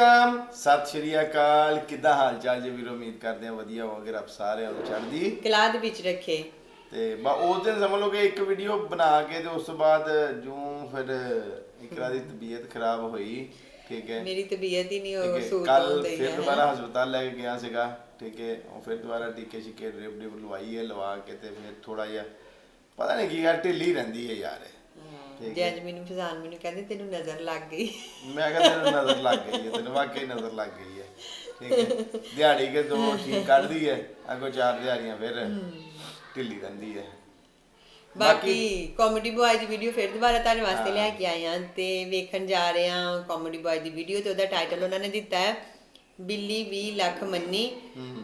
Welcome ਸਤਿ ਸ਼੍ਰੀ ਅਕਾਲ। ਕਿੱਦਾਂ ਹਾਲ ਚਾਲ ਜੀ ਵੀਰੋ? ਉਮੀਦ ਕਰਦੇ ਹਾਂ ਵਧੀਆ ਹੋਵੋਗੇ ਰੱਬ ਸਾਰਿਆਂ ਨੂੰ ਚੜ੍ਹਦੀ। ਕਲਾ ਦੇ ਵਿੱਚ ਰੱਖੇ। ਤੇ ਬਾ ਉਸ ਦਿਨ ਸਮਝ ਲਓ ਕਿ ਇੱਕ ਵੀਡੀਓ ਬਣਾ ਕੇ ਤੇ ਉਸ ਤੋਂ ਬਾਅਦ ਜੂੰ ਫਿਰ ਇਕਰਾ ਦੀ ਤਬੀਅਤ ਖਰਾਬ ਹੋਈ ਠੀਕ ਹੈ। ਮੇਰੀ ਤਬੀਅਤ ਹੀ ਨਹੀਂ ਉਹ ਸੂਟ ਕੱਲ ਫਿਰ ਦੁਬਾਰਾ ਹਸਪਤਾਲ ਲੈ ਕੇ ਗਿਆ ਸੀਗਾ ਠੀਕ ਹੈ। ਉਹ ਫਿਰ ਦੁਬਾਰਾ ਟੀਕੇ ਛਿਕੇ ਡ੍ਰਿਪ ਡ੍ਰਿਪ ਲਵਾਈ ਹੈ ਲਵਾ ਕੇ ਤੇ ਫਿਰ ਥੋੜਾ ਜਿਹਾ ਪਤਾ ਨਹੀਂ ਕੀ ਗੱਲ ਢਿੱਲੀ ਰਹਿੰਦੀ ਹੈ ਯਾਰ ਜੇ ਅੱਜ ਮੈਨੂੰ ਫਜ਼ਾਨ ਮੈਨੂੰ ਕਹਿੰਦੇ ਤੈਨੂੰ ਨਜ਼ਰ ਲੱਗ ਗਈ। ਮੈਂ ਕਿਹਾ ਤੈਨੂੰ ਨਜ਼ਰ ਲੱਗ ਗਈ ਹੈ ਤੈਨੂੰ ਵਾਕਈ ਨਜ਼ਰ ਲੱਗ ਗਈ ਹੈ। ਠੀਕ ਹੈ। ਦਿਹਾੜੀ ਕੇ ਦੋ ਠੀਕ ਕੱਢਦੀ ਹੈ ਅੱਗੋਂ ਚਾਰ ਦਿਹਾੜੀਆਂ ਫਿਰ ਢਿੱਲੀ ਰਹਿੰਦੀ ਹੈ। ਬਾਕੀ ਕਾਮੇਡੀ ਬॉय ਦੀ ਵੀਡੀਓ ਫਿਰ ਦੁਬਾਰਾ ਤੁਹਾਡੇ ਵਾਸਤੇ ਲੈ ਕੇ ਆਏ ਹਾਂ ਤੇ ਵੇਖਣ ਜਾ ਰਹੇ ਹਾਂ ਕਾਮੇਡੀ ਬॉय ਦੀ ਵੀਡੀਓ ਤੇ ਉਹਦਾ ਟਾਈਟਲ ਉਹਨਾਂ ਨੇ ਦਿੱਤਾ ਹੈ ਬਿੱਲੀ 20 ਲੱਖ ਮੰਨੀ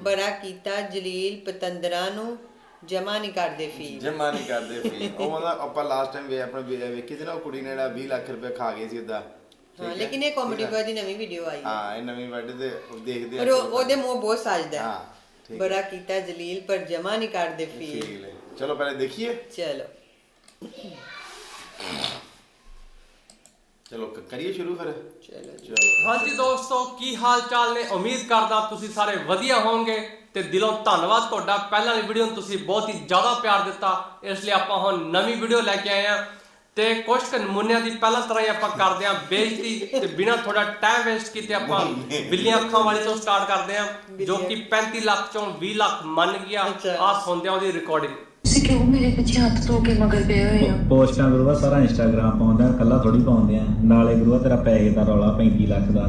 ਬੜਾ ਕੀਤਾ ਜਲੀਲ ਪਤੰਦਰਾਂ ਨੂੰ ਜਮਾ ਨਹੀਂ ਕਰਦੇ ਫੀਸ ਜਮਾ ਨਹੀਂ ਕਰਦੇ ਫੀ ਉਹ ਮਤਲਬ ਆਪਾਂ ਲਾਸਟ ਟਾਈਮ ਵੇ ਆਪਣੇ ਵੇਖੀ ਸੀ ਨਾ ਉਹ ਕੁੜੀ ਨੇ ਜਿਹੜਾ 20 ਲੱਖ ਰੁਪਏ ਖਾ ਗਈ ਸੀ ਉਹਦਾ ਹਾਂ ਲੇਕਿਨ ਇਹ ਕਾਮੇਡੀ ਬॉय ਦੀ ਨਵੀਂ ਵੀਡੀਓ ਆਈ। ਹੈ ਹਾਂ ਇਹ ਨਵੀਂ ਵੱਡ ਤੇ ਉਹ ਦੇਖਦੇ ਪਰ ਉਹ- ਉਹਦੇ ਮੂੰਹ ਬਹੁਤ ਸੱਜਦਾ ਹਾਂ। ਬੜਾ ਕੀਤਾ ਜਲੀਲ ਪਰ ਜਮਾ ਨਹੀਂ ਕਰਦੇ ਹੈ। ਚਲੋ ਪਹਿਲੇ ਦੇਖੀਏ। ਚਲੋ। ਚਲੋ ਕ- ਕਰੀਏ ਸ਼ੁਰੂ ਫਿਰ। ਚਲੋ ਚਲੋ। ਹਾਂਜੀ ਦੋਸਤੋ ਕੀ ਹਾਲ ਚਾਲ ਨੇ? ਉਮੀਦ ਕਰਦਾ ਤੁਸੀਂ ਸਾਰੇ ਵਧੀਆ ਹੋਵੋਗੇ ਤੇ ਦਿਲੋਂ ਧੰਨਵਾਦ ਤੁਹਾਡਾ। ਪਹਿਲਾਂ ਵਾਲੀ ਵੀਡੀਓ ਨੂੰ ਤੁਸੀਂ ਬਹੁਤ ਹੀ ਜ਼ਿਆਦਾ ਪਿਆਰ ਦਿੱਤਾ। ਇਸ ਲਈ ਆਪਾਂ ਹੁਣ ਨਵੀਂ ਵੀਡੀਓ ਲੈ ਕੇ ਆਏ ਆ ਤੇ ਕੁਝ ਕੁ ਨਮੂਨਿਆਂ ਦੀ ਪਹਿਲਾਂ ਤਰ੍ਹਾਂ ਹੀ ਆਪਾਂ ਕਰਦੇ ਆ ਬੇਇੱਜ਼ਤੀ ਤੇ ਬਿਨਾਂ ਥੋੜਾ ਟਾਈਮ ਵੇਸਟ ਕੀਤੇ ਆਪਾਂ ਬਿੱਲੀਆਂ ਅੱਖਾਂ ਵਾਲੀ ਤੋਂ ਸਟਾਰਟ ਕਰਦੇ ਆ ਜੋ ਕਿ 35 ਲੱਖ ਚੋਂ 20 ਲੱਖ ਮੰਨ ਗਿਆ। ਅੱਛਾ। ਆ ਸੁਣਦੇ ਆ ਉਹਦੀ ਰਿਕਾਰਡਿੰਗ ਤੁਸੀਂ ਕਿਉਂ ਮੇਰੇ ਪਿੱਛੇ ਹੱਥ ਧੋ ਕੇ ਮਗਰ ਪਏ ਹੋਏ ਹੋ? ਪੋਸਟਾਂ ਗੁਰੂਆ ਸਾਰਾ ਇੰਸਟਾਗ੍ਰਾਮ ਪਾਉਂਦਾ ਕੱਲਾ ਥੋੜੀ ਪਾਉਂਦੇ ਆ। ਨਾਲੇ ਗੁਰੂਆ ਤੇਰਾ ਪੈਸੇ ਦਾ ਰੌਲਾ 35 ਲੱਖ ਦਾ।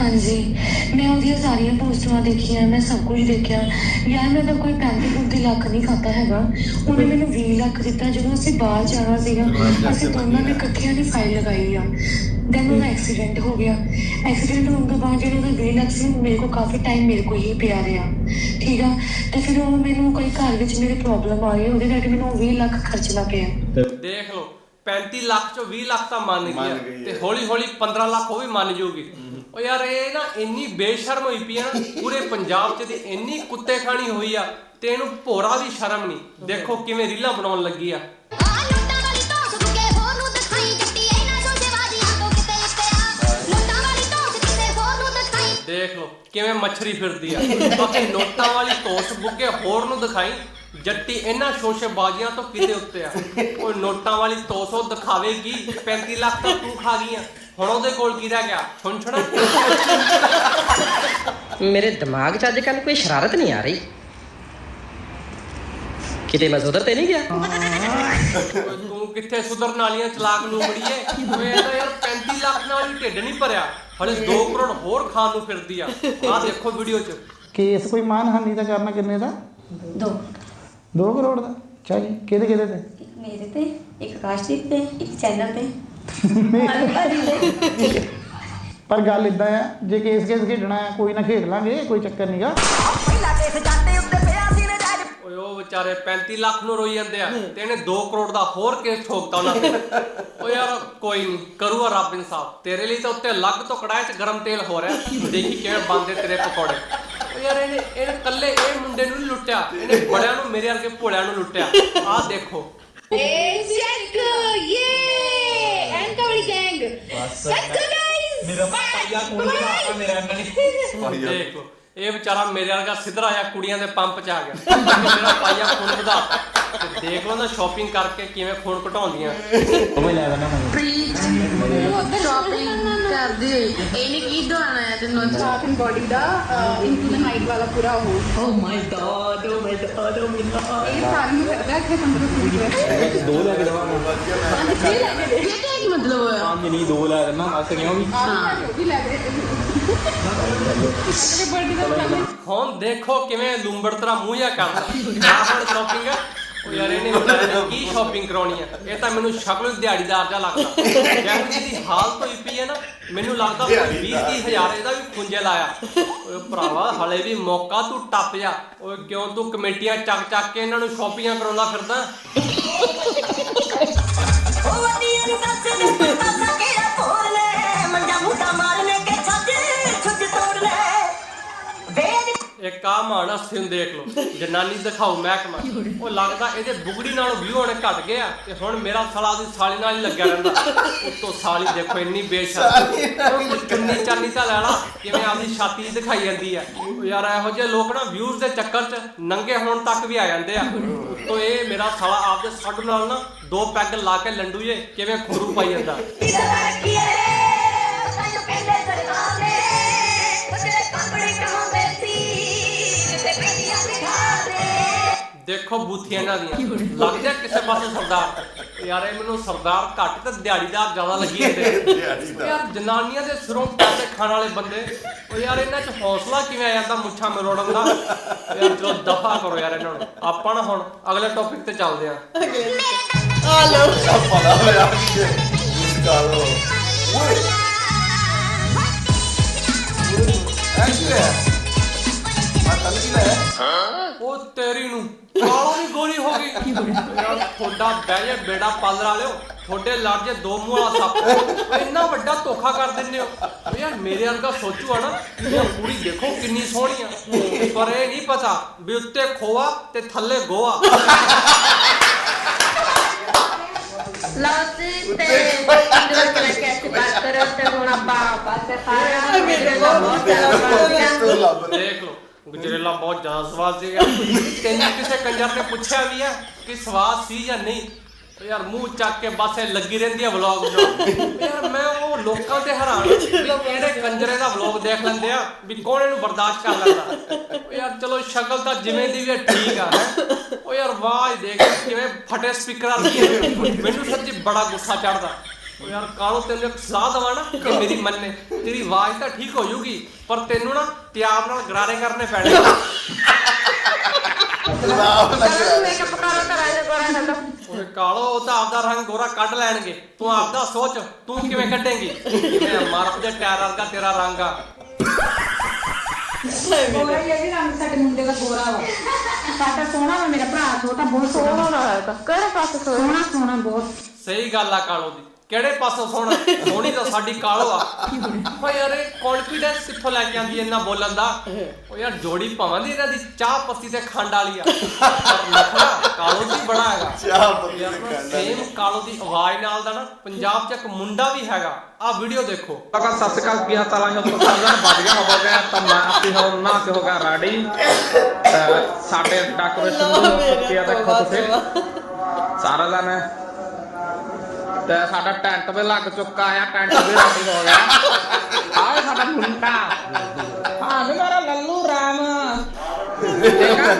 ਹਾਂਜੀ ਮੈਂ ਉਹਦੀਆਂ ਸਾਰੀਆਂ ਪੋਸਟਾਂ ਦੇਖੀਆਂ ਮੈਂ ਸਭ ਕੁਝ ਦੇਖਿਆ। ਯਾਰ ਮੈਂ ਤਾਂ ਕੋਈ 35 ਫੁੱਟੀ ਲੱਖ ਨਹੀਂ ਖਾਤਾ ਹੈਗਾ। ਉਹਨੇ ਮੈਨੂੰ 20 ਲੱਖ ਦਿੱਤਾ ਜਦੋਂ ਅਸੀਂ ਬਾਹਰ ਜਾਣਾ ਸੀਗਾ। ਅਸੀਂ ਦੋਨਾਂ ਨੇ ਇਕੱਠਿਆਂ ਦੀ ਫਾਈਲ ਲਗਾਈ ਆ। ਦੈਨ ਉਹਦਾ ਐਕਸੀਡੈਂਟ ਹੋ ਗਿਆ। ਐਕਸੀਡੈਂਟ ਹੋਣ ਤੋਂ ਬਾਅਦ ਜਦੋਂ ਉਹਦਾ 20 ਲੱਖ ਸੀ ਮੇਰੇ ਕੋਲ ਕਾਫੀ ਟਾਈਮ ਮੇਰੇ ਕੋਲ ਹੀ ਪਿਆ ਰਿਹਾ। ਠੀਕ ਆ? ਤੇ ਫਿਰ ਉਹ ਮੈਨੂੰ ਕੋਈ ਘਰ ਵਿੱਚ ਮੇਰੇ ਪ੍ਰੋਬਲਮ ਆ ਗਈ ਉਹਦੇ ਕਰਕੇ ਮੈਨੂੰ ਉਹ 20 ਲੱਖ ਖਰਚਣਾ ਪਿਆ ਤੇ ਦੇਖ ਲਓ 35 ਲੱਖ ਚੋਂ 20 ਲੱਖ ਤਾਂ ਮੰਨ ਗਈ ਤੇ। ਹੌਲੀ ਹੌਲੀ 15 ਲੱਖ ਉਹ ਵੀ ਮੰਨ ਜੂਗੀ ਉਹ ਯਾਰ ਇਹ ਨਾ ਇੰਨੀ ਬੇਸ਼ਰਮ ਹੋਈ ਪਈ ਆ ਨਾ ਪੂਰੇ ਪੰਜਾਬ 'ਚ ਤੇ ਇੰਨੀ ਕੁੱਤੇ ਖਾਣੀ ਹੋਈ ਆ ਤੇ ਇਹਨੂੰ ਭੋਰਾ ਵੀ ਸ਼ਰਮ ਨਹੀਂ। ਦੇਖੋ ਕਿਵੇਂ ਰੀਲਾਂ ਬਣਾਉਣ ਲੱਗੀ ਆ। ਦੇਖ ਲਓ ਕਿਵੇਂ ਮੱਛਰੀ ਫਿਰਦੀ ਆ। ਬਾਕੀ ਨੋਟਾਂ ਵਾਲੀ ਤੋਸ ਬੁੱਕੇ ਹੋਰ ਨੂੰ ਦਿਖਾਈ ਜੱਟੀ ਇਹਨਾਂ ਸ਼ੋਸ਼ੇਬਾਜ਼ੀਆਂ ਤੋਂ ਕਿਤੇ ਉੱਤੇ ਆ। ਉਹ ਨੋਟਾਂ ਵਾਲੀ ਤੋਸ ਉਹ ਦਿਖਾਵੇਗੀ 35 ਲੱਖ ਤਾਂ ਤੂੰ ਖਾ ਗਈ ਆ। ਹੁਣ ਉਹਦੇ ਕੋਲ ਕੀ ਰਹਿ ਗਿਆ? ਛੁੰਛਣਾ? ਮੇਰੇ ਦਿਮਾਗ 'ਚ ਅੱਜ ਕੱਲ ਕੋਈ ਸ਼ਰਾਰਤ ਨਹੀਂ ਆ ਰਹੀ। ਕਿਤੇ ਮੈਂ ਸੁਧਰ ਤੇ ਨਹੀਂ ਗਿਆ? ਤੂੰ ਕਿੱਥੇ ਸੁਧਰਨ ਵਾਲੀਆਂ ਚਲਾਕ ਲੂਮੜੀਏ ਓਏ ਤਾਂ ਯਾਰ 35 ਲੱਖ ਨਾਲ ਵੀ ਢਿੱਡ ਨਹੀਂ ਭਰਿਆ। ਹਲੇ 2 ਕਰੋੜ ਹੋਰ ਖਾਣ ਨੂੰ ਫਿਰਦੀ ਆ। ਆਹ ਦੇਖੋ ਵੀਡੀਓ 'ਚ। ਕੇਸ ਕੋਈ ਮਾਨਹਾਨੀ ਦਾ ਕਰਨਾ ਕਿੰਨੇ ਦਾ? ਦੋ। 2 ਕਰੋੜ ਦਾ? ਅੱਛਾ ਜੀ ਕਿਹਦੇ ਕਿਹਦੇ ਤੇ? ਇੱਕ ਮੇਰੇ ਤੇ ਇੱਕ ਆਕਾਸ਼ਦੀਪ ਤੇ ਇੱਕ ਚੈਨਲ ਤੇ। ਪਰ ਗੱਲ ਇਦਾਂ ਆ ਜੇ ਕੇਸ ਕੇਸ ਖੇਡਣਾ ਆ ਕੋਈ ਨਾ ਖੇਡ ਲਾਂਗੇ ਕੋਈ ਚੱਕਰ ਨਹੀਂਗਾ ਓਏ ਉਹ ਵਿਚਾਰੇ 35 ਲੱਖ ਨੂੰ ਰੋਈ ਜਾਂਦੇ ਆ ਤੇ ਇਹਨੇ 2 ਕਰੋੜ ਦਾ ਹੋਰ ਕੇਸ ਠੋਕਤਾ ਉਹਨਾਂ ਤੇ। ਓ ਯਾਰ ਕੋਈ ਨਹੀਂ ਕਰੂਗਾ ਰੱਬ ਇਨਸਾਫ ਤੇਰੇ ਲਈ ਤਾਂ ਉੱਤੇ ਅਲੱਗ ਤੋਂ ਕੜਾਏ 'ਚ ਗਰਮ ਤੇਲ ਹੋ ਰਿਹਾ। ਦੇਖੀ ਕਿਵੇਂ ਬੰਦੇ ਤੇਰੇ ਪਕੌੜੇ। ਓ ਯਾਰ ਇਹਨੇ ਇਹਨੇ ਕੱਲੇ ਇਹ ਮੁੰਡੇ ਨੂੰ ਨਹੀਂ ਲੁੱਟਿਆ। ਇਹਨੇ ਬੜਿਆਂ ਨੂੰ ਮੇਰੇ ਵਰਗੇ ਭੋਲਿਆਂ ਨੂੰ ਲੁੱਟਿਆ। ਆਹ ਦੇਖੋ। ਯੇ! ਗੈਂਗ ਗਾਇਸ ਮੇਰਾ ਪਾਇਆ ਕੋਲ ਮੇਰਾ ਦੇਖ। ਲਓ ਇਹ ਵਿਚਾਰਾ ਮੇਰੇ ਵਰਗਾ ਸਿੱਧਰਾ ਆ ਕੁੜੀਆਂ ਦੇ ਪੰਪ 'ਚ ਆ ਗਿਆ। ਮੇਰਾ ਪਾਈਆ ਖੂਨ ਵਧਾ ਤੇ ਦੇਖ ਲਓ ਨਾ ਸ਼ਾਪਿੰਗ ਕਰਕੇ ਕਿਵੇਂ ਖੂਨ ਘਟਾਉਂਦੀਆਂ। ਉਹ ਵੀ ਲੈ ਦੇਣਾ ਮੈਨੂੰ ਇਹਨੇ ਕੀ ਦਵਾਣਾ ਹੈ ਤੈਨੂੰ ਬੋਡੀ ਦਾ ਇਨਟੂ ਦ ਨਾਈਟ ਵਾਲਾ ਪੂਰਾ ਉਹ। ਓ ਮਾਈ ਗॉड ਓ ਮਾਈ ਗॉड ਓ ਮੇਰਾ ਇਹ ਸਾਰੀ ਨੂੰ ਕਰਦਾ ਕਿ ਤੰਦਰੁਸਤ ਦੋ ਲੈ ਕੇ ਦੇਵਾਂਗਾ ਇਹ ਤਾਂ ਕੀ ਮਤਲਬ ਹੋਇਆ? ਪੰਜ ਨਹੀਂ ਦੋ ਲੈ ਦੇਣਾ ਬਸ ਕਿਉਂ ਵੀ? ਉਹ ਵੀ ਲੱਗ ਰਿਹਾ ਤੇਰੇ ਬਰਥਡੇ ਦਾ plan ਹੁਣ ਦੇਖੋ ਕਿਵੇਂ ਲੂੰਬੜ ਤਰ੍ਹਾਂ ਮੂੰਹ ਜਿਹਾ ਕਰਦਾ। ਆਹ ਹੁਣ ਸ਼ਾਪਿੰਗ ਉਹ ਯਾਰ ਇਹਨੇ ਵਿਚਾਰੇ ਨੇ ਕੀ ਸ਼ਾਪਿੰਗ ਕਰਾਉਣੀ ਆ? ਇਹ ਤਾਂ ਮੈਨੂੰ ਸ਼ਕਲੋਂ ਦਿਹਾੜੀਦਾਰ ਜਿਹਾ ਲੱਗਦਾ। ਜਿਹੋ ਜਿਹੀ ਦੀ ਹਾਲਤ ਹੋਈ ਪਈ ਹੈ ਨਾ ਮੈਨੂੰ ਲੱਗਦਾ 20 30 ਹਜ਼ਾਰ ਇਹਦਾ ਵੀ ਖੁੰਝੇ ਲਾਇਆ। ਓਏ ਭਰਾਵਾ ਹਲੇ ਵੀ ਮੌਕਾ ਤੂੰ ਟੱਪ ਜਾ। ਓਏ ਕਿਉਂ ਤੂੰ ਕਮੇਟੀਆਂ ਚੱਕ ਚੱਕ ਕੇ ਇਹਨਾਂ ਨੂੰ ਸ਼ਾਪਿੰਗਾਂ ਕਰਾਉਂਦਾ ਫਿਰਦਾ? ਉਹ ਵਧੀਆ ਨੂੰ ਦੱਸ ਦੇ ਲੈ ਮੰਜਾ ਮੁੱਦਾ ਮਾਰਨੇ ਕੇ ਛੱਜ ਛੁੱਜ ਤੋੜ ਲੈ ਵੇਦ ਇੱਕ ਕਾ ਮਾਣ ਹੱਸੇ ਨੂੰ ਦੇਖ ਲਓ। ਜਨਾਨੀ ਦਿਖਾਓ ਮਹਿਕਮਾ। ਉਹ ਲੱਗਦਾ ਇਹਦੇ ਬੁਗੜੀ ਨਾਲੋਂ ਵਿਊ ਹੋਣੇ ਘਟ ਗਿਆ ਤੇ ਹੁਣ ਮੇਰਾ ਸਾਲਾ ਦੀ ਸਾਲੀ ਨਾਲ ਹੀ ਲੱਗਿਆ ਰਹਿੰਦਾ। ਉੱਤੋਂ ਸਾਲੀ ਦੇਖੋ ਇੰਨੀ ਬੇਸ਼ਰਮ। ਕਿੰਨੀ ਚਾਨੀ ਤਾਂ ਲੈਣਾ ਕਿਵੇਂ ਆਪਦੀ ਛਾਤੀ ਦਿਖਾਈ ਜਾਂਦੀ ਆ। ਉਹ ਯਾਰ ਇਹੋ ਜਿਹੇ ਲੋਕ ਨਾ ਵਿਊਜ਼ ਦੇ ਚੱਕਰ 'ਚ ਨੰਗੇ ਹੋਣ ਤੱਕ ਵੀ ਆ ਜਾਂਦੇ ਆ। ਉੱਤੋਂ ਇਹ ਮੇਰਾ ਸਾਲਾ ਆਪਦੇ ਸੱਡ ਨਾਲ ਨਾ ਦੋ ਪੈਗ ਲਾ ਕੇ ਲੰਡੂਏ ਕਿਵੇਂ ਖੁਰੂ ਪਾਈ ਜਾਂਦਾ। ਦੇਖੋ ਬੂਥੀਆਂ ਇਹਨਾਂ ਦੀਆਂ। ਲੱਗਦਾ ਕਿਸੇ ਪਾਸੇ ਸਰਦਾਰ। ਯਾਰ ਇਹ ਮੈਨੂੰ ਸਰਦਾਰ ਘੱਟ ਤੇ ਦਿਹਾੜੀਦਾਰ ਜ਼ਿਆਦਾ ਲੱਗੀ ਉਹ ਯਾਰ ਜਨਾਨੀਆਂ ਦੇ ਸਿਰੋਂ ਪੈਸੇ ਖਾਣ ਵਾਲੇ ਬੰਦੇ। ਉਹ ਯਾਰ ਇਹਨਾਂ 'ਚ ਹੌਸਲਾ ਕਿਵੇਂ ਆ ਜਾਂਦਾ ਮੁੱਛਾਂ ਮਰੋੜਨ ਦਾ? ਯਾਰ ਚਲੋ ਦਫਾ ਕਰੋ ਯਾਰ ਇਹਨਾਂ ਨੂੰ। ਆਪਾਂ ਨਾ ਹੁਣ ਅਗਲੇ ਟੌਪਿਕ ਤੇ ਚੱਲਦੇ ਆਂ ਆ ਲਓ। ਪਤਾ ਹੋਇਆ ਕਿ ਇਸ ਗੱਲ ਓਏ ਐ ਕੀ ਹੈ? ਆ ਤਲ ਕੀ ਲੈ। ਉਹ ਤੇਰੀ ਨੂੰ। ਕਾਲੋ ਵੀ ਗੋਰੀ ਹੋ ਗਈ। ਯਾਰ ਥੋੜਾ ਬਹਿ ਜਾ ਬੇੜਾ ਪਾਲਰ ਵਾਲਿਓ ਥੋੜੇ ਲੜ ਜੇ ਦੋ ਮੂੰਹ ਵਾਲਾ ਸੱਪ। ਇੰਨਾ ਵੱਡਾ ਧੋਖਾ ਕਰ ਦਿੰਦੇ ਹੋ। ਉਹ ਯਾਰ ਮੇਰੇ ਵਰਗਾ ਸੋਚੂ ਆ ਨਾ ਇਹ ਕੁੜੀ ਦੇਖੋ ਕਿੰਨੀ ਸੋਹਣੀ ਆ। ਪਰ ਇਹ ਨਹੀਂ ਪਤਾ ਵੀ ਉੱਤੇ ਖੋਆ ਤੇ ਥੱਲੇ ਗੋਆ। ਲੌਜੀ ਤੇ ਇੰਦਰ ਕੋਲ ਕੈਸੇ ਬਾਤ ਕਰੋ ਤੇ ਹੁਣ ਆਪਾਂ ਪਾਸੇ ਪਾਰਾ ਮੇਰੇ ਬਹੁਤ ਜ਼ਿਆਦਾ ਬਣ ਗਿਆ ਤੂੰ ਲੱਭ ਦੇਖ ਲਓ। ਗੁਜਰੇਲਾ ਬਹੁਤ ਜ਼ਿਆਦਾ ਸਵਾਦ ਸੀਗਾ ਤੈਨੂੰ ਕਿਸੇ ਕੰਜਰ ਨੇ ਪੁੱਛਿਆ ਵੀ ਆ ਕਿ ਸਵਾਦ ਸੀ ਜਾਂ ਨਹੀਂ? ਉਹ ਯਾਰ ਮੂੰਹ ਚੱਕ ਕੇ ਬਸ ਇਹ ਲੱਗੀ ਰਹਿੰਦੀ ਆ ਵਲੌਗ ਜੋ ਯਾਰ ਮੈਂ ਉਹ ਲੋਕਾਂ ਤੇ ਹੈਰਾਨ ਵੀ ਕਿਹੜੇ ਕੰਜਰੇ ਦਾ ਵਲੌਗ ਦੇਖ ਲੈਂਦੇ ਆ ਵੀ ਕੌਣ ਇਹਨੂੰ ਬਰਦਾਸ਼ਤ ਕਰ ਲੈਂਦਾ? ਉਹ ਯਾਰ ਚਲੋ ਸ਼ਕਲ ਤਾਂ ਜਿਵੇਂ ਦੀ ਵੀ ਹੈ, ਠੀਕ ਆ ਉਹ ਯਾਰ ਆਵਾਜ਼ ਦੇਖ ਕਿਵੇਂ ਫਟੇ ਸਪੀਕਰਾਂ ਦੀ ਮੈਨੂੰ ਸੱਚੀ ਬੜਾ ਗੁੱਸਾ ਚੜਦਾ ਉਹ ਯਾਰ ਕਾਲੋ ਤੈਨੂੰ ਇੱਕ ਸਲਾਹ ਦਵਾਂ ਨਾ ਕਿ ਮੇਰੀ ਮੰਨੇ ਤੇਰੀ ਆਵਾਜ਼ ਤਾਂ ਠੀਕ ਹੋ ਜੂਗੀ ਪਰ ਤੈਨੂੰ ਨਾ ਤਿਆਰ ਨਾਲ ਗਰਾਰੇ ਕਰਨੇ ਪੈਣੇ। ਜਨਾਬ ਲੱਗ ਰਿਹਾ। ਮੇਕਅਪ ਕਰੋ ਤਾਂ ਰਾਜਾ ਕੋਰਾ ਨਾ ਓਏ ਕਾਲੋ ਉਹ ਤਾਂ ਆਪਦਾ ਰੰਗ ਗੋਰਾ ਕੱਢ ਲੈਣਗੇ। ਤੂੰ ਆਪਦਾ ਸੋਚ ਤੂੰ ਕਿਵੇਂ ਕੱਢੇਂਗੀ? ਮੈਂ ਮਰਦ ਦੇ ਟਾਇਰ ਵਰਗਾ ਤੇਰਾ ਰੰਗ ਆ। ਗੋਰਾ ਹੀ ਇਹ ਵੀ ਰੰਗ ਸਾਡੇ ਮੁੰਡੇ ਦਾ ਗੋਰਾ ਵਾ। ਸਾਡਾ ਸੋਹਣਾ ਵਾ ਮੇਰਾ ਭਰਾ ਛੋਟਾ ਬਹੁਤ ਸੋਹਣਾ ਸੋਹਣਾ ਹੈਗਾ ਕਿਹੜੇ ਪਾਸੇ ਸੋਹਣਾ ਸੋਹਣਾ ਬਹੁਤ। ਸਹੀ ਗੱਲ ਆ ਕਾਲੋ ਦੀ। ਕਿਹੜੇ ਪਾਸੋਂ ਸੋਹਣਾ? ਸੋਹਣੀ ਤਾਂ ਸਾਡੀ ਕਾਲੋ ਆ। ਓ ਯਾਰ ਇਹ ਕੌਨਫੀਡੈਂਸ ਕਿੱਥੋਂ ਲੈ ਕੇ ਆਂਦੀ ਇੰਨਾ ਬੋਲਣ ਦਾ? ਓ ਯਾਰ ਜੋੜੀ ਭਾਵਾਂ ਦੀ ਇਹਨਾਂ ਦੀ ਚਾਹ ਪੱਤੀ ਤੇ ਖੰਡ ਵਾਲੀ ਆ। ਨਖਰਾ ਕਾਲੋ ਦੀ ਬੜਾ ਹੈਗਾ। ਚਾਹ ਪੱਤੀ ਤੇ ਖੰਡ ਵਾਲੀ। ਸੇਮ ਕਾਲੋ ਦੀ ਆਵਾਜ਼ ਨਾਲ ਦਾ ਨਾ ਪੰਜਾਬ 'ਚ ਇੱਕ ਮੁੰਡਾ ਵੀ ਹੈਗਾ। ਆ? ਵੀਡੀਓ ਦੇਖੋ Maka satu kali pihak talanya untuk kalian bagian ngomongnya teman api hona ke hoga ready? ਸਾਡੇ ਡੈਕੋਰੇਸ਼ਨ ਨੂੰ ਪੱਤੀਆਂ ਤੇ ਖੁਦ ਸੇ ਸਾਰਾ ਦਿਨ ਤੇ ਸਾਡਾ ਟੈਂਟ ਵੀ ਲੱਗ ਚੁੱਕਾ ਆ ਟੈਂਟ ਵੀ ਰੈਡੀ ਹੋ ਗਿਆ। ਆਏ ਸਾਡਾ ਮੁੰਡਾ। ਹਾਂ ਮੇਰਾ ਲੱਲੂ ਰਾਮ। ਠੀਕ ਆ?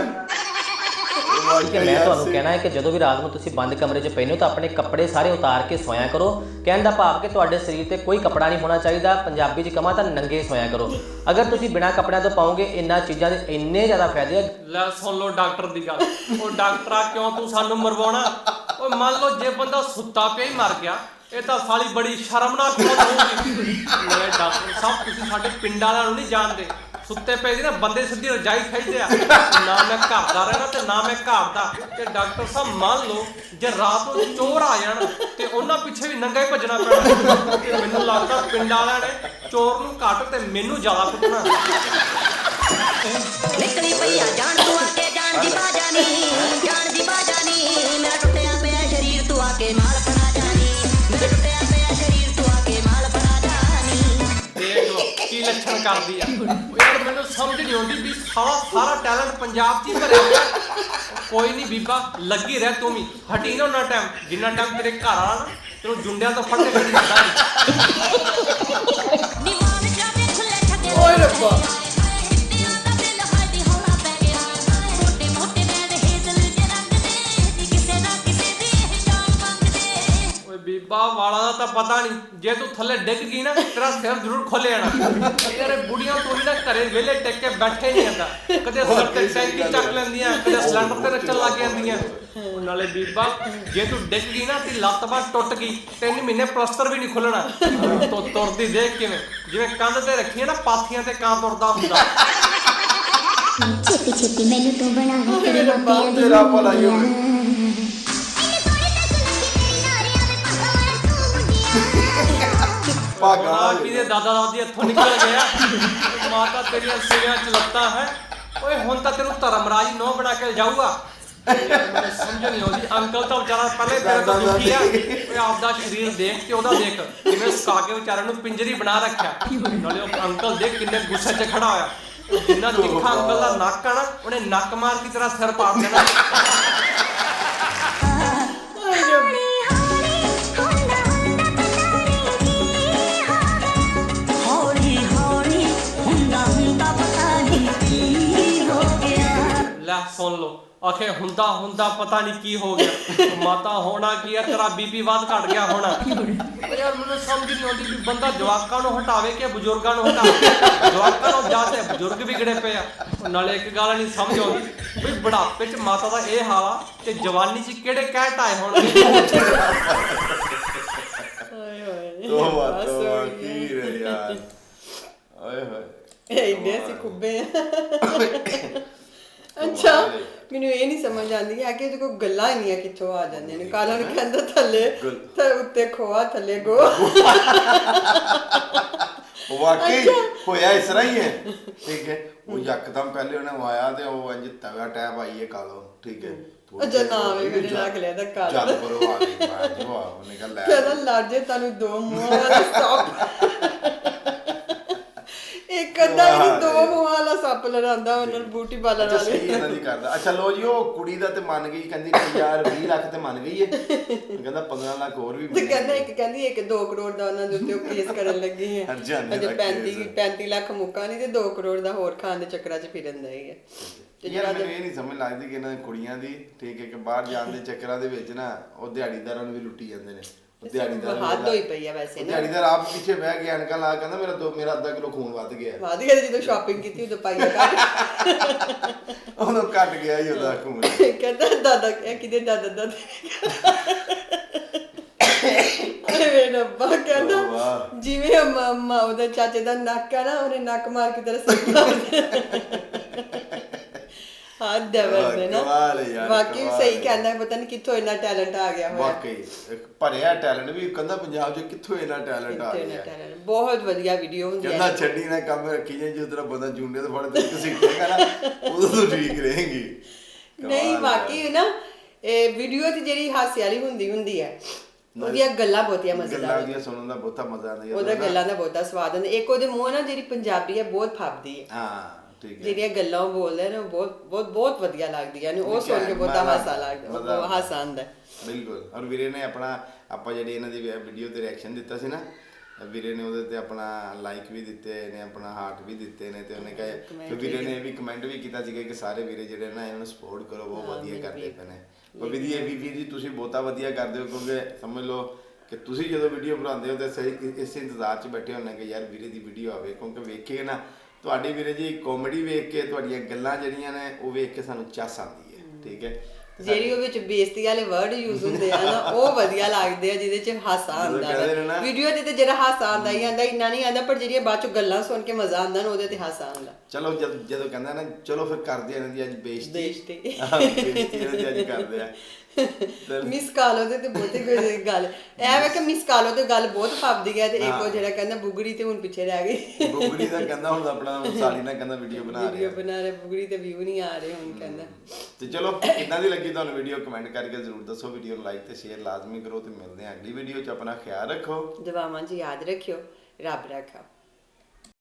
ਠੀਕ ਹੈ ਮੈਂ ਤੁਹਾਨੂੰ ਕਹਿਣਾ ਹੈ ਕਿ ਜਦੋਂ ਵੀ ਰਾਤ ਨੂੰ ਤੁਸੀਂ ਬੰਦ ਕਮਰੇ 'ਚ ਪੈਨੇ ਹੋ ਤਾਂ ਆਪਣੇ ਕੱਪੜੇ ਸਾਰੇ ਉਤਾਰ ਕੇ ਸੋਇਆ ਕਰੋ। ਕਹਿਣ ਦਾ ਭਾਵ ਕਿ ਤੁਹਾਡੇ ਸਰੀਰ ਤੇ ਕੋਈ ਕੱਪੜਾ ਨਹੀਂ ਹੋਣਾ ਚਾਹੀਦਾ। ਪੰਜਾਬੀ 'ਚ ਕਹਾਂ ਤਾਂ ਨੰਗੇ ਸੋਇਆ ਕਰੋ। ਅਗਰ ਤੁਸੀਂ ਬਿਨਾਂ ਕੱਪੜਿਆਂ ਤੋਂ ਪਾਓਗੇ ਇੰਨਾ ਚੀਜ਼ਾਂ ਦੇ ਇੰਨੇ ਜ਼ਿਆਦਾ ਫਾਇਦੇ ਆ। ਲੈ ਸੁਣ ਲਓ ਡਾਕਟਰ ਦੀ ਗੱਲ। ਉਹ ਡਾਕਟਰਾ ਕਿਉਂ ਤੂੰ ਸਾਨੂੰ ਮਰਵਾਉਣਾ? ਉਹ ਮੰਨ ਲਓ ਜੇ ਬੰਦਾ ਸੁੱਤਾ ਪਿਆ ਹੀ ਮਰ ਗਿਆ ਇਹ ਤਾਂ ਸਾਲੀ ਬੜੀ ਸ਼ਰਮਨਾਕ ਮੌਤ ਹੋਊਗੀ ਲੈ ਡਾਕਟਰ ਸਾਹਿਬ, ਤੁਸੀਂ ਸਾਡੇ ਪਿੰਡ ਵਾਲਿਆਂ ਨੂੰ ਨਹੀਂ ਜਾਣਦੇ। ਸੁੱਤੇ ਪਏ ਦੀ ਨਾ, ਬੰਦੇ ਸਿੱਧੀ ਰਜਾਈ ਖਾਈਦੇ ਆ। ਨਾ ਮੈਂ ਘਰ ਦਾ ਰਹਿਣਾ ਤੇ ਨਾ ਮੈਂ ਘਰ ਦਾ। ਤੇ ਡਾਕਟਰ ਸਾਹਿਬ, ਮੰਨ ਲਓ, ਜੇ ਰਾਤ ਨੂੰ ਚੋਰ ਆ ਜਾਣ ਤੇ ਉਹਨਾਂ ਪਿੱਛੇ ਵੀ ਨੰਗਾ ਹੀ ਭੱਜਣਾ ਪੈਣਾ। ਤੇ ਮੈਨੂੰ ਲੱਗਦਾ ਪਿੰਡ ਵਾਲਿਆਂ ਨੇ ਚੋਰ ਨੂੰ ਘੱਟ ਤੇ ਮੈਨੂੰ ਜ਼ਿਆਦਾ ਕੁੱਟਣਾ। ਨਿਕਲੀ ਪਈਆ ਜਾਣ ਤੂੰ ਆ ਜਾਣ ਦੀ ਬਾਜਾ ਨੀ ਜਾਣ ਕਰਦੀ ਆ। ਉਹ ਯਾਰ ਮੈਨੂੰ ਸਮਝ ਨਹੀਂ ਆਉਂਦੀ ਵੀ ਸਾਰਾ ਸਾਰਾ ਟੈਲੈਂਟ ਪੰਜਾਬ 'ਚ ਹੀ ਭਰਿਆ ਹੋਇਆ। ਕੋਈ ਨਹੀਂ ਬੀਬਾ, ਲੱਗੀ ਰਹਿ ਤੂੰ ਵੀ। ਹਟੀ ਨਾ ਉਹਨਾਂ ਟਾਈਮ ਜਿੰਨਾ ਟਾਈਮ ਤੇਰੇ ਘਰ ਆਣਾ ਨਾ, ਤੈਨੂੰ ਜੁੰਡਿਆਂ ਤੋਂ ਫੜ ਕੇ ਕੱਢੀ ਜਾਂਦਾ ਓਏ ਰੱਬਾ। ਬੀਬਾ ਵਾਲਾਂ ਦਾ ਤਾਂ ਪਤਾ ਨਹੀਂ ਜੇ ਤੂੰ ਥੱਲੇ ਡਿੱਗ ਗਈ ਨਾ ਤੇਰਾ ਸਿਰ ਜ਼ਰੂਰ ਖੋਲੇ ਜਾਣਾ। ਯਾਰ ਬੁੜੀਆਂ ਤੋਂ ਵੀ ਨਾ ਘਰੇ ਵਿਹਲੇ ਟਿਕ ਕੇ ਬੈਠੇ ਨਹੀਂ ਜਾਂਦਾ ਕਦੇ ਸਿਰ ਤੇ ਟੈਂਕੀ ਚੱਕ ਲੈਂਦੀਆਂ ਕਦੇ ਸਿਲੰਡਰ ਤੇ ਰੱਖਣ ਲੱਗ ਜਾਂਦੀਆਂ। ਉਹ ਨਾਲੇ ਬੀਬਾ ਜੇ ਤੂੰ ਡਿੱਗ ਗਈ ਨਾ ਤੇ ਲੱਤ ਬਾਹ ਟੁੱਟ ਗਈ ਤਿੰਨ ਮਹੀਨੇ ਪਲਸਤਰ ਵੀ ਨਹੀਂ ਖੁੱਲਣਾ ਤੋ ਤੁਰਦੀ ਦੇਖ ਕਿਵੇਂ ਜਿਵੇਂ ਕੰਧ ਤੇ ਰੱਖੀ ਹੈ ਨਾ ਪਾਥੀਆਂ ਤੇ ਕਾਂ ਤੁਰਦਾ ਹੁੰਦਾ। ਛੇਤੀ ਛੇਤੀ ਮੈਨੂੰ ਤੂੰ ਬਣਾ ਕੇ ਤੇਰੇ ਬਾਪ ਤੇਰਾ ਭਲਾ ਹੀ ਹੋਵੇ। ਭਾਗਾਂ ਆਪ ਦੇ ਦਾਦਾ ਦਾਦੀ ਇੱਥੋਂ ਨਿਕਲ ਗਿਆ ਮਾਤਾ ਤੇਰੀਆਂ ਸਿਰਿਆਂ 'ਚ ਲੱਤਾਂ ਹੈ। ਓਏ ਹੁਣ ਤਾਂ ਤੈਨੂੰ ਧਰਮਰਾਜ ਨੋ ਬਣਾ ਕੇ ਜਾਊਗਾ ਮੈਨੂੰ ਸਮਝ ਨਹੀਂ ਆਉਂਦੀ। ਅੰਕਲ ਤਾਂ ਵਿਚਾਰਾ ਪਹਿਲੇ ਤੇਰੇ ਤੋਂ ਦੁਖੀ ਆ। ਓਏ ਆਪਦਾ ਸਰੀਰ ਦੇਖ ਤੇ ਉਹਦਾ ਦੇਖ। ਕਿਵੇਂ ਸੁਕਾ ਕੇ ਵਿਚਾਰੇ ਨੂੰ ਪਿੰਜਰੀ ਬਣਾ ਰੱਖਿਆ। ਨਾਲੇ ਉਹ ਅੰਕਲ ਦੇਖ ਕਿੰਨੇ ਗੁੱਸੇ 'ਚ ਖੜਾ ਹੋਇਆ। ਜਿੰਨਾ ਤਿੱਖਾ ਅੰਕਲ ਦਾ ਨੱਕ ਆ ਨਾ ਉਹਨੇ ਨੱਕ ਮਾਰ ਕੇ ਤੇਰਾ ਸਿਰ ਪਾੜ ਦੇਣਾ। ਲੈ ਸੁਣ ਲਓ। ਆਖੇ ਹੁੰਦਾ ਹੁੰਦਾ ਪਤਾ ਨਹੀਂ ਕੀ ਹੋ ਗਿਆ। ਮਾਤਾ ਹੋਣਾ ਕੀ ਆ? ਤੇਰਾ ਬੀਪੀ ਵੱਧ ਘਟ ਗਿਆ ਹੋਣਾ। ਯਾਰ ਮੈਨੂੰ ਸਮਝ ਨਹੀਂ ਆਉਂਦੀ ਵੀ ਬੰਦਾ ਜਵਾਕਾਂ ਨੂੰ ਹਟਾਵੇ ਕਿ ਬਜ਼ੁਰਗਾਂ ਨੂੰ ਹਟਾਵੇ। ਜਵਾਕਾਂ ਨੂੰ ਜਾਂ ਤੇ ਬਜ਼ੁਰਗ ਵਿਗੜੇ ਪਏ ਆ। ਨਾਲੇ ਇੱਕ ਗੱਲ ਨਹੀਂ ਸਮਝ ਆਉਂਦੀ ਵੀ ਬੁਢਾਪੇ 'ਚ ਮਾਤਾ ਦਾ ਇਹ ਹਾਲ ਆ ਤੇ ਜਵਾਨੀ 'ਚ ਕਿਹੜੇ ਕਹਿ ਢਾਏ ਹੋਣਗੇ ਓਏ ਹੋਏ। ਕੀ ਰੇ ਯਾਰ। ਓਏ ਇਹ ਇੰਨੇ ਖੁੱਬੇ ਆ। ਅੱਛਾ ਮੈਨੂੰ ਇਹ ਨਹੀਂ ਸਮਝ ਆਉਂਦੀ ਕਿ ਕਿ ਇਹਦੇ ਕੋਲ ਗੱਲਾਂ ਇੰਨੀਆਂ ਕਿੱਥੋਂ ਆ ਜਾਂਦੀਆਂ ਨੇ। ਕਾਲਾ ਨੂੰ ਕਹਿੰਦਾ ਥੱਲੇ ਤੇ ਉੱਤੇ ਖੋਆ ਥੱਲੇ ਗੋ। ਉਹ ਵਾਕਈ ਹੋਇਆ ਇਸ ਤਰ੍ਹਾਂ ਹੀ ਹੈ। ਠੀਕ ਹੈ ਉਹ ਯਕਦਮ ਪਹਿਲੇ ਉਹਨੇ ਆਇਆ ਤੇ ਉਹ ਇੰਜ ਤਗਾ ਟੈਪ ਆਈ ਹੈ ਕਾਲੋ ਠੀਕ ਹੈ ਦੇਰ ਨਾ ਵੇ ਉਹਨੇ ਰੱਖ ਲਿਆ ਤਾਂ ਕਾਲਾ। ਜਦ ਪਰ ਉਹ ਆ ਗਈ ਮੈਂ ਜੋ ਆ ਉਹਨੇ ਕਿਹਾ ਲੈ। ਕਹਿੰਦਾ ਲਾਜੇ ਤੁਹਾਨੂੰ ਦੋ ਮੂੰਹਾਂ ਵਾਲਾ ਸੱਪ ਇੱਕ ਅੱਧਾ ਹੀ ਨਹੀਂ, ਦੋ ਮੂੰਹਾਂ ਵਾਲਾ ਸੱਪ ਲੜਾਉਂਦਾ ਉਹਨਾਂ ਨੂੰ ਬੂਟੀ ਪਾਲਣ ਅੱਛਾ ਸਹੀ ਵਾਲੇ ਇਹਨਾਂ ਦੀ ਕਰਦਾ। ਅੱਛਾ ਲੋ ਜੀ ਉਹ ਕੁੜੀ ਦਾ ਤੇ ਮੰਨ ਗਈ ਕਹਿੰਦੀ ਨਹੀਂ ਯਾਰ 20 ਲੱਖ ਤੇ ਮੰਨ ਗਈ ਹੈ ਕਹਿੰਦਾ 15 ਲੱਖ ਹੋਰ ਵੀ ਤੇ ਮਿਲਣਗੇ। ਕਹਿੰਦਾ ਇੱਕ ਕਹਿੰਦੀ ਇੱਕ 2 ਕਰੋੜ ਦਾ ਉਹਨਾਂ ਦੇ ਉੱਤੇ ਉਹ ਕੇਸ ਕਰਨ ਲੱਗੀ ਹੈ ਅਜੇ ਦਾ 35 case 35 ਲੱਖ ਮੁੱਕਾ ਨਹੀਂ ਤੇ 2 ਕਰੋੜ ਦਾ ਹੋਰ ਖਾਣ ਦੇ ਚੱਕਰਾਂ 'ਚ ਫਿਰਨ ਦਾ ਹੀ ਹੈ ਤੇ ਯਾਰ ਮੈਨੂੰ ਇਹ ਨਹੀਂ ਸਮਝ ਲੱਗਦੀ ਕਿ ਇਹਨਾਂ ਦੀ ਕੁੜੀਆਂ ਦੀ ਠੀਕ ਹੈ ਕਿ ਬਾਹਰ ਜਾਣ ਦੇ ਚੱਕਰਾਂ ਦੇ ਵਿੱਚ ਨਾ ਉਹ ਦਿਹਾੜੀਦਾਰਾਂ ਨੂੰ ਵੀ ਲੁੱਟੀ ਜਾਂਦੇ ਨੇ। ਦਿਹਾੜੀਦਾਰ ਹੱਦ ਹੋਈ ਪਈ ਆ ਵੈਸੇ ਨਾ। ਦਿਹਾੜੀਦਾਰ ਆਪ ਪਿੱਛੇ ਬਹਿ ਕੇ ਅਣਕਾ ਲਾ ਕਹਿੰਦਾ ਮੇਰਾ ਦੋ ਮੇਰਾ ਅੱਧਾ ਕਿਲੋ ਖੂਨ ਵੱਧ ਗਿਆ ਬਾਅਦ ਵਿੱਚ ਜਦੋਂ ਸ਼ਾਪਿੰਗ ਕੀਤੀ ਉਦੋਂ ਪਾਈਆ ਉਹਨੂੰ ਘਟ ਗਿਆ ਹੀ ਉਹਦਾ ਖੂਨ। ਕਹਿੰਦਾ ਦਾਦਾ ਕਿਤੇ ਦਾਦਾ ਦਾਦਾ? ਵੇ ਰੱਬਾ ਕਹਿੰਦਾ। ਜਿਵੇਂ ਮਾਮਾ ਉਹਦਾ ਚਾਚੇ ਦਾ ਨੱਕ ਆ ਨਾ ਉਹਨੇ ਨੱਕ ਮਾਰ ਕੇ ਤੇਰਾ ਸਿਰ ਮਾਰ ਹਾਂ ਦਵਰ ਨੇ ਨਾ ਕਮਾਲ ਹੈ ਯਾਰ, ਵਾਕਈ ਕਮਾਲ ਸਹੀ ਹੈ। ਕਹਿੰਦਾ ਪਤਾ ਨਹੀਂ ਕਿੱਥੋਂ ਇੰਨਾ ਟੈਲੈਂਟ ਆ ਗਿਆ ਹੋਇਆ। ਵਾਕਈ ਇੱਕ ਭਰਿਆ ਟੈਲੈਂਟ ਵੀ ਕਹਿੰਦਾ ਪੰਜਾਬ 'ਚ ਕਿੱਥੋਂ ਇੰਨਾ ਟੈਲੈਂਟ ਆ ਇੰਨਾ ਗਿਆ ਬਹੁਤ ਵਧੀਆ ਵੀਡੀਓ ਹੁੰਦੀ ਕਹਿੰਦਾ ਹੈ ਛੱਡੀ ਨਾ ਕੰਮ ਰੱਖੀ ਜੇ ਜਦੋਂ ਤੇਰਾ ਬੰਦਾ ਜੂੰਡੇ ਤੇ ਫੜ ਤੇ ਸਿੱਖੇਗਾ ਨਾ ਉਦੋਂ ਤੂੰ ਠੀਕ ਰਹੇਂਗੀ। ਨਹੀਂ ਕਮਾਲ ਹੈ। ਵਾਕਈ ਨਾ ਇਹ ਵੀਡੀਓ ਤੇ ਜਿਹੜੀ ਹਾਸੇ ਵਾਲੀ ਹੁੰਦੀ ਹੁੰਦੀ ਹੈ ਉਹਦੀਆਂ ਗੱਲਾਂ ਬਹੁਤੀਆਂ ਮਜ਼ੇਦਾਰ ਗੱਲਾਂ ਹੁੰਦੀਆਂ। ਦੀਆਂ ਸੁਣਨ ਦਾ ਬਹੁਤਾ ਮਜ਼ਾ ਆਉਂਦਾ ਉਹਦਾ ਗੱਲਾਂ ਦਾ ਬਹੁਤਾ ਸਵਾਦ ਹੁੰਦਾ। ਇੱਕ ਉਹਦੇ ਮੂੰਹ ਨਾਲ ਜਿਹੜੀ ਪੰਜਾਬੀ ਹੈ ਬਹੁਤ ਫੱਬਦੀ ਹੈ ਹਾਂ। ਠੀਕ ਹੈ ਜਿਹੜੀਆਂ ਗੱਲਾਂ ਉਹ ਬੋਲਦੇ ਨੇ ਉਹ ਬਹੁਤ ਬਹੁਤ ਬਹੁਤ ਵਧੀਆ ਲੱਗਦੀਆਂ ਨੇ ਉਹ ਸੁਣ ਕੇ ਬਹੁਤਾ ਹਾਸਾ ਲੱਗਦਾ ਉਹ ਹਾਸਾ ਆਉਂਦਾ। ਬਿਲਕੁਲ। ਔਰ ਵੀਰੇ ਨੇ ਆਪਣਾ ਆਪਾਂ ਜਿਹੜੀ ਇਹਨਾਂ ਦੀ ਵੀਡੀਓ ਤੇ ਰਿਐਕਸ਼ਨ ਦਿੱਤਾ ਸੀ ਨਾ ਵੀਰੇ ਨੇ ਉਹਦੇ ਤੇ ਆਪਣਾ ਲਾਈਕ ਵੀ ਦਿੱਤੇ ਨੇ ਆਪਣਾ ਹਾਰਟ ਵੀ ਦਿੱਤੇ ਨੇ ਤੇ ਉਹਨੇ ਕਹੇ ਤੇ ਵੀਰੇ ਨੇ ਇਹ ਵੀ ਕਮੈਂਟ ਵੀ ਕੀਤਾ ਸੀਗਾ ਕਿ ਸਾਰੇ ਵੀਰੇ ਜਿਹੜੇ ਨਾ ਇਹਨਾਂ ਨੂੰ ਸਪੋਰਟ ਕਰੋ ਬਹੁਤ ਵਧੀਆ ਕਰਦੇ ਪਏ ਨੇ। ਵੀਡੀਓ ਵੀ ਵੀਰ ਜੀ ਤੁਸੀਂ ਬਹੁਤਾ ਵਧੀਆ ਕਰਦੇ ਹੋ ਕਿਉਂਕਿ ਸਮਝ ਲਓ ਕਿ ਤੁਸੀਂ ਜਦੋਂ ਵੀਡੀਓ ਬਣਾਉਂਦੇ ਹੋ ਤੇ ਸਹੀ ਇਸ ਇੰਤਜ਼ਾਰ 'ਚ ਬੈਠੇ ਹੁੰਦੇ ਕਿ ਯਾਰ ਵੀਰੇ ਦੀ ਵੀਡੀਓ ਆਵੇ ਕਿਉਂਕਿ ਵੇਖੇ ਨਾ ਤੁਹਾਡੀ ਵੀਰੇ ਜੀ ਕਾਮੇਡੀ ਵੇਖ ਕੇ ਤੁਹਾਡੀਆਂ ਗੱਲਾਂ ਜਿਹੜੀਆਂ ਨੇ ਉਹ ਵੇਖ ਕੇ ਸਾਨੂੰ ਚੱਸ ਆਉਂਦੀ ਹੈ ਠੀਕ ਹੈ? ਜਿਹੜੀ ਉਹ ਵਿੱਚ ਬੇਇੱਜ਼ਤੀ ਵਾਲੇ ਵਰਡ ਯੂਜ਼ ਹੁੰਦੇ ਆ ਨਾ ਉਹ ਵਧੀਆ ਲੱਗਦੇ ਆ ਜਿਹਦੇ ਚ ਹਾਸਾ ਆਉਂਦਾ ਹੈ ਵੀਡੀਓ ਤੇ ਤੇ ਜਿਹੜਾ ਹਾਸਾ ਆਉਂਦਾ ਹੀ ਆਉਂਦਾ ਇੰਨਾ ਨਹੀਂ ਆਉਂਦਾ ਪਰ ਜਿਹੜੀਆਂ ਬਾਅਦ ਚ ਗੱਲਾਂ ਸੁਣ ਕੇ ਮਜ਼ਾ ਆਉਂਦਾ ਨਾ ਉਹਦੇ ਤੇ ਹਾਸਾ ਆਉਂਦਾ। ਚਲੋ ਜਦ ਜਦੋਂ ਕਹਿੰਦਾ ਨਾ ਚਲੋ ਫਿਰ ਕਰਦੇ ਆ ਇਹਨਾਂ ਦੀ ਅੱਜ ਬੇਇੱਜ਼ਤੀ। ਬੇਇੱਜ਼ਤੀ। ਹਾਂ, ਬੇਇੱਜ਼ਤੀ ਇਹਨਾਂ ਦੀ ਅੱਜ ਕਰਦੇ ਆ। ਮਿਸ ਕਾਲੋ ਤੇ ਤੇ ਬਹੁਤੀ ਕੋਈ ਗੱਲ। ਐ ਵੇ ਕਿ ਮਿਸ ਕਾਲੋ ਤੇ ਗੱਲ ਬਹੁਤ ਫੱਬਦੀ ਹੈ ਤੇ ਇੱਕ ਉਹ ਜਿਹੜਾ ਕਹਿੰਦਾ ਬੁਗੜੀ ਤੇ ਹੁਣ ਪਿੱਛੇ ਰਹਿ ਗਈ। ਬੁਗੜੀ ਦਾ ਕਹਿੰਦਾ ਹੁਣ ਆਪਣਾ ਸਾਲੀ ਨਾਲ ਕਹਿੰਦਾ ਵੀਡੀਓ ਬਣਾ ਵੀਡੀਓ ਰਿਹਾ ਬਣਾ ਰਹੇ ਬੁਗੜੀ ਤੇ ਵਿਊ ਨਹੀਂ ਆ ਰਹੇ ਹੁਣ ਕਹਿੰਦਾ। ਤੇ ਚਲੋ ਕਿੱਦਾਂ ਦੀ ਲੱਗੀ ਤੁਹਾਨੂੰ ਵੀਡੀਓ ਕਮੈਂਟ ਕਰਕੇ ਜ਼ਰੂਰ ਦੱਸੋ। ਵੀਡੀਓ ਨੂੰ ਲਾਈਕ ਤੇ ਸ਼ੇਅਰ ਲਾਜ਼ਮੀ ਕਰੋ ਤੇ ਮਿਲਦੇ ਹਾਂ ਅਗਲੀ ਵੀਡੀਓ 'ਚ। ਆਪਣਾ ਖਿਆਲ ਰੱਖੋ। ਦੁਆਵਾਂ 'ਚ ਯਾਦ ਰੱਖਿਓ। ਰੱਬ ਰੱਖਾ।